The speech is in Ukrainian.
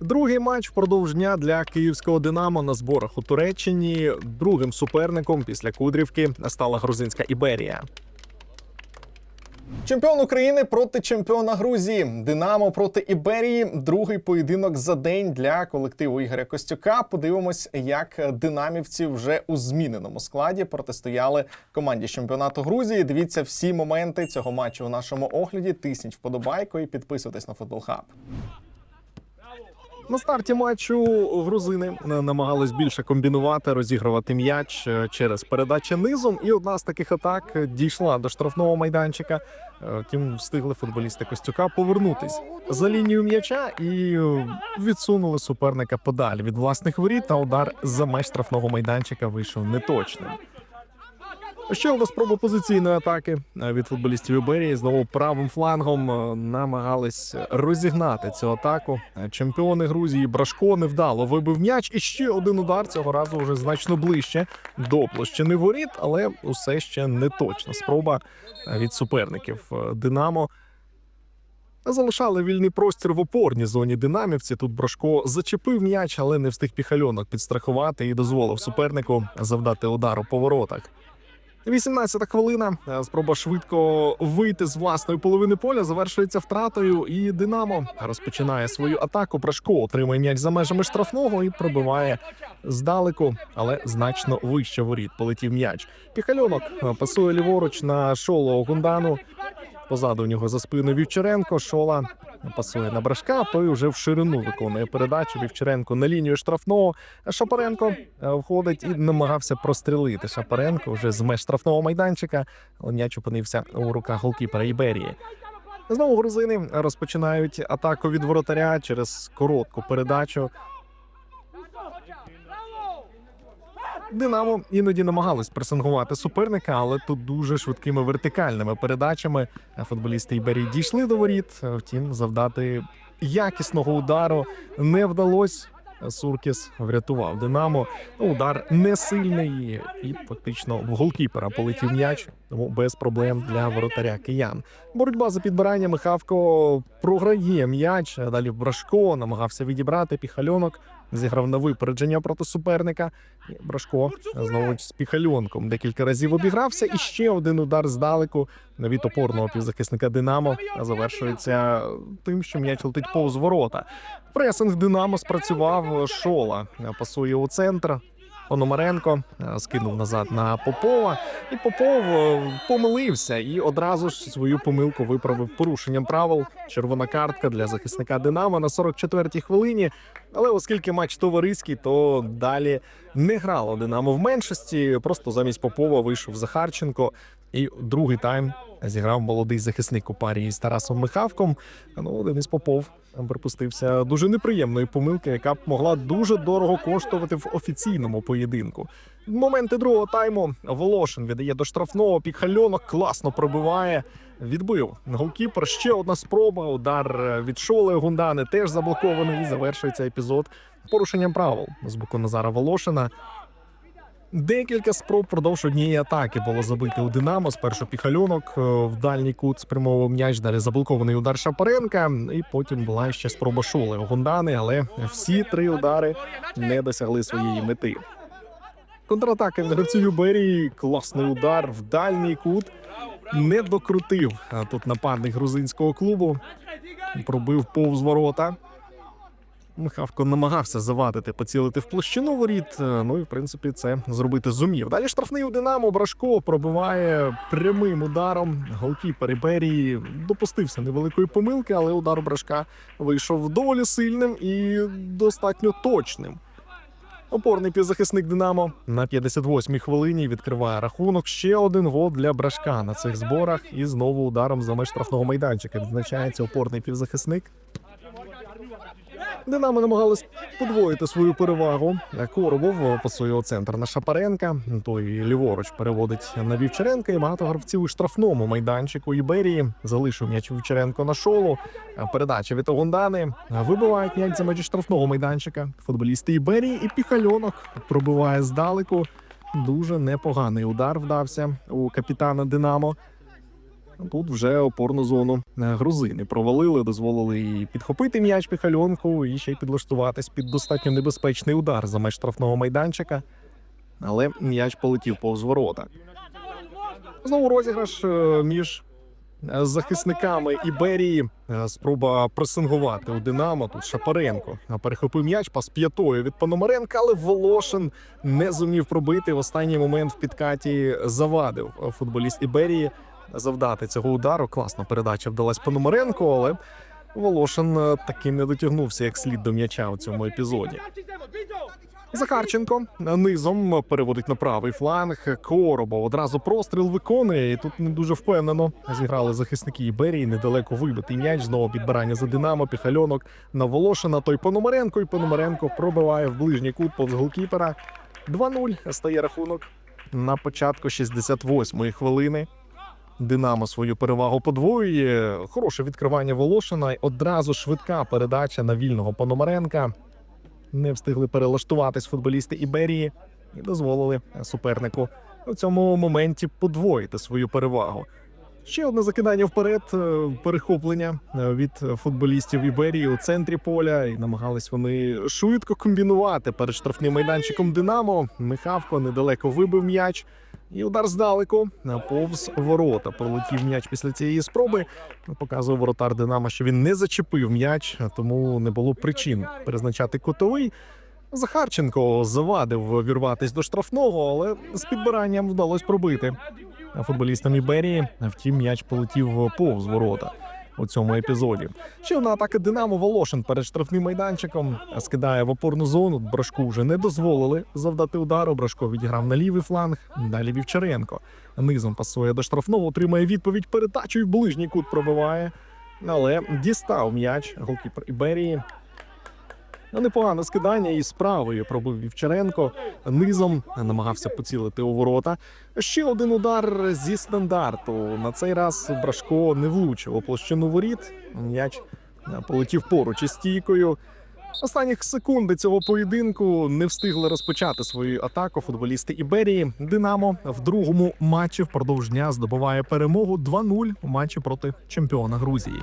Другий матч впродовж дня для київського Динамо на зборах у Туреччині. Другим суперником після Кудрівки стала грузинська Іберія. Чемпіон України проти чемпіона Грузії. Динамо проти Іберії. Другий поєдинок за день для колективу Ігоря Костюка. Подивимось, як динамівці вже у зміненому складі протистояли команді чемпіонату Грузії. Дивіться всі моменти цього матчу у нашому огляді. Тисніть вподобайку і підписуйтесь на футбол хаб. На старті матчу грузини намагались більше комбінувати, розігрувати м'яч е, через передачі низом. І одна з таких атак дійшла до штрафного майданчика. Е, Втім, встигли футболісти Костюка повернутись за лінію м'яча і е, відсунули суперника подалі від власних воріт. Та удар за меж штрафного майданчика вийшов неточним. Ще одна спроба позиційної атаки е, від футболістів Іберії. Знову правим флангом е, намагались розігнати цю атаку. Е, Чемпіони Грузії Брашко невдало вибив м'яч. І ще один удар цього разу вже значно ближче до площини воріт, але усе ще не точна спроба від суперників Динамо. Залишали вільний простір в опорній зоні динамівці. Тут Брошко зачепив м'яч, але не встиг піхальонок підстрахувати і дозволив супернику завдати удару по воротах. 18-та хвилина. Е, Спроба швидко вийти з власної половини поля завершується втратою. І Динамо розпочинає свою атаку. Прашко отримує м'яч за межами штрафного і пробиває здалеку, але значно вище воріт. Полетів м'яч. Піхальонок е, пасує ліворуч на шоло Гундану. Позаду у нього за спиною Вівчаренко. Шола пасує на брашка. Той вже в ширину виконує передачу. Вівчаренко на лінію штрафного. Шапаренко е, входить і намагався прострілити. Шапаренко вже з меж штрафного майданчика. М'яч опинився у руках голкіпера Іберії. Знову грузини розпочинають атаку від воротаря через коротку передачу. Динамо іноді намагалось пресингувати суперника, але тут дуже швидкими вертикальними передачами футболісти Ібері дійшли до воріт. Втім, завдати якісного удару не вдалося. Суркіс врятував Динамо. Ну, Удар не сильний і фактично в голкіпера полетів м'яч, тому без проблем для воротаря киян. Боротьба за підбирання Михавко програє м'яч. Далі Брашко намагався відібрати піхальонок. Зіграв на випередження проти суперника. Брашко знову з піхальонком декілька разів обігрався. І ще один удар здалеку від опорного півзахисника Динамо завершується тим, що м'яч летить повз ворота. Пресинг Динамо спрацював. Шола пасує у центр. Пономаренко е, скинув назад на Попова, і Попов е, помилився і одразу ж свою помилку виправив порушенням правил. Червона картка для захисника Динамо на 44-й хвилині. Але оскільки матч товариський, то далі не грало Динамо в меншості. Просто замість Попова вийшов Захарченко. І другий тайм зіграв молодий захисник у парі з Тарасом Михавком. Ну, Денис Попов припустився дуже неприємної помилки, яка б могла дуже дорого коштувати в офіційному поєдинку. Моменти другого тайму Волошин віддає до штрафного. Пікхальонок класно пробиває. Відбив голкіпер. Ще одна спроба. Удар від Шоли Гундани теж заблокований. І завершується епізод порушенням правил з боку Назара Волошина. Декілька спроб впродовж однієї атаки було забити у Динамо. Спершу піхальонок е, в дальній кут спрямовував м'яч, далі заблокований удар Шапаренка. І потім була ще спроба Шоли Гондани, але всі три удари не досягли своєї мети. Контратака від гравців Юберії. Класний удар в дальній кут. Не докрутив а тут нападник грузинського клубу. Пробив повз ворота. Михавко намагався завадити, поцілити в площину воріт. е, Ну і в принципі це зробити зумів. Далі штрафний у Динамо Брашко пробиває прямим ударом. Голкіпер Іберії допустився невеликої помилки, але удар Брашка вийшов доволі сильним і достатньо точним. Опорний півзахисник Динамо на 58-й хвилині відкриває рахунок. Ще один гол для Брашка на цих зборах. І знову ударом за меж штрафного майданчика відзначається опорний півзахисник. Динамо намагалось подвоїти свою перевагу. Коробов пасує у центр на Шапаренка. Той ліворуч переводить на Вівчаренка. І багато гравців у штрафному майданчику Іберії залишив м'яч Вівчаренко на шолу. Передача від Огондани. Вибивають м'яч за межі штрафного майданчика. Футболісти Іберії і піхальонок пробиває здалеку. Дуже непоганий удар вдався у капітана Динамо. Тут вже опорну зону е, грузини провалили, дозволили і підхопити м'яч піхальонку, і ще й підлаштуватись під достатньо небезпечний удар за меж штрафного майданчика. Але м'яч полетів повз ворота. Знову розіграш е, між е, захисниками Іберії. Спроба пресингувати у Динамо. Тут Шапаренко перехопив м'яч, пас п'ятою від Пономаренка, але Волошин не зумів пробити. В останній момент в підкаті завадив футболіст Іберії завдати цього удару. Класна передача вдалась Пономаренко, але Волошин е, таки не дотягнувся як слід до м'яча у цьому епізоді. Захарченко низом переводить на правий фланг. Коробов одразу простріл виконує. І тут не дуже впевнено зіграли захисники Іберії. Недалеко вибитий м'яч. Знову підбирання за Динамо. Піхальонок на Волошина. Той Пономаренко. І Пономаренко пробиває в ближній кут повз голкіпера. 2-0 стає рахунок на початку 68-ї хвилини. Динамо свою перевагу подвоює. Хороше відкривання Волошина. і Одразу швидка передача на вільного Пономаренка. Не встигли перелаштуватись футболісти Іберії і дозволили супернику у цьому моменті подвоїти свою перевагу. Ще одне закидання вперед, е, перехоплення е, від футболістів Іберії у центрі поля, і намагались вони швидко комбінувати перед штрафним майданчиком Динамо. Михавко недалеко вибив м'яч. І удар здалеку е, повз ворота. Пролетів м'яч після цієї спроби. Показував воротар Динамо, що він не зачепив м'яч, тому не було причин призначати кутовий. Захарченко завадив вірватись до штрафного, але з підбиранням вдалося пробити. Футболістам Іберії, втім, м'яч полетів повз ворота у цьому епізоді. Ще одна атака Динамо Волошин перед штрафним майданчиком скидає в опорну зону. Брашку вже не дозволили завдати удару. Брашко відіграв на лівий фланг. Далі Вівчаренко низом пасує до штрафного, отримує відповідь передачу і в ближній кут пробиває. Але дістав м'яч голкіпер Іберії. Непогане скидання і з правою пробив Вівчаренко. Низом намагався поцілити у ворота. Ще один удар зі стандарту. На цей раз Брашко не влучив у площину воріт. М'яч полетів поруч із стійкою. Останніх секунди цього поєдинку не встигли розпочати свою атаку футболісти Іберії. Динамо в другому матчі впродовж дня здобуває перемогу 2-0 у матчі проти чемпіона Грузії.